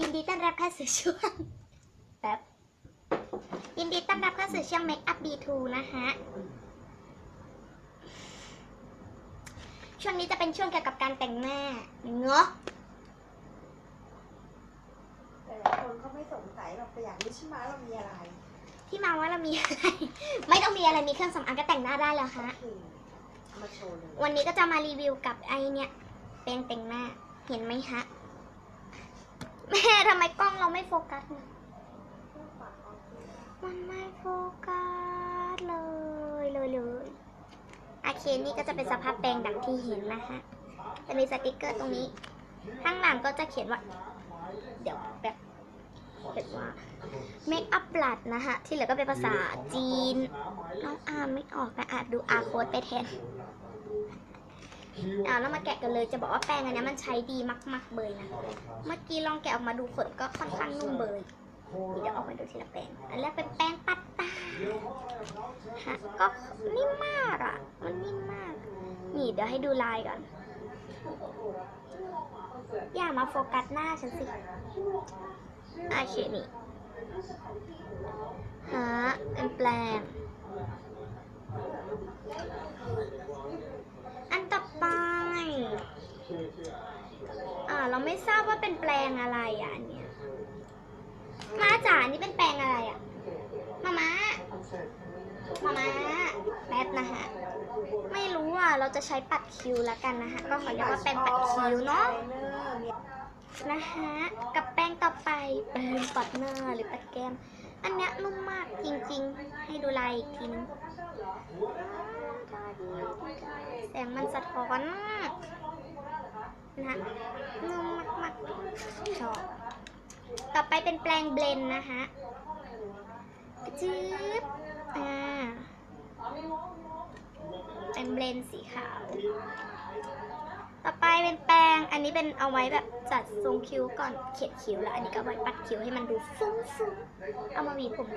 ยินดีต้อนรับเข้าสู่ช่วงแป๊บยินดีต้อนรับเข้าสู่ช่วง Make Up B2 นะคะช่วงนี้จะเป็นช่วงเกี่ยวกับการแต่งหน้าเงาะแต่หลายคนเขาไม่สงสัยหรอกแต่อยากรู้ใช่ไหมเรามีอะไรที่มาว่าเรามีอะไร ไม่ต้องมีอะไรมีเครื่องสำอางก็แต่งหน้าได้แล้วค่ะโอเคเอามาโชว์เลยวันนี้ก็จะมารีวิวกับไอเนี่ยแปรงแต่งหน้าเห็นไหมฮะ แม่ทำไมกล้องเราไม่โฟกัสนะมันไม่โฟกัสเลยเลยเลยโอเคนี่ก็จะเป็นสภาพแปรงดังที่เห็นนะคะจะมีสติกเกอร์ตรงนี้ ข้างหลังก็จะเขียนว่า เดี๋ยวแบบเขียนว่า make up blood นะคะที่เหลือก็เป็นภาษาจีนน้องอ่านไม่ออกนะอ่าจดูอาโค้ดไปแทน อาแล้วมาแกะกันเลยจะบอกว่าแป้งอันเนี้ยมันใช้ดีมากๆเบยนะ เมื่อกี้ลองแกะออกมาดูขนก็ค่อนข้างนุ่มเบยเดี๋ยวออกมาดูทีละแป้ง อันแรกเป็นแป้งปัดตาฮะก็นิ่มมากอะ มันนิ่มมาก นี่เดี๋ยวให้ดูลายก่อน อย่ามาโฟกัสหน้าฉันสิโอเคนี่ฮะเป็นแปลง อันต่อไป อ่าเราไม่ทราบว่าเป็นแปลงอะไรอะอันเนี้ยมาจ๋าอันนี่เป็นแปลงอะไรอะมามามามาแป๊บนะฮะ ไม่รู้อะ เราจะใช้ปัดคิ้วแล้วกันนะฮะ ก็ขอเรียกว่าแปรงปัดคิ้วเนาะเนอร์มีนะคะกับแป้งต่อไปแป้งปัดหน้าหรือปัดแก้ม อันเนี้ยนุ่มมากจริง ๆ ให้ดูลายอีกทีนึงแสงมันสะท้อน นะนุ่มมากๆชอบต่อไปเป็นแปลงเบลนนะคะจื๊บอ่าเป็นเบลนสีขาว ต่อไปเป็นแปรงอันนี้เป็นเอาไว้แบบจัดทรงคิ้วก่อนเขียนคิ้วแล้ว อันนี้ก็ไว้ปัดคิ้วให้มันดูฟุ้งๆ เอามาหวีผม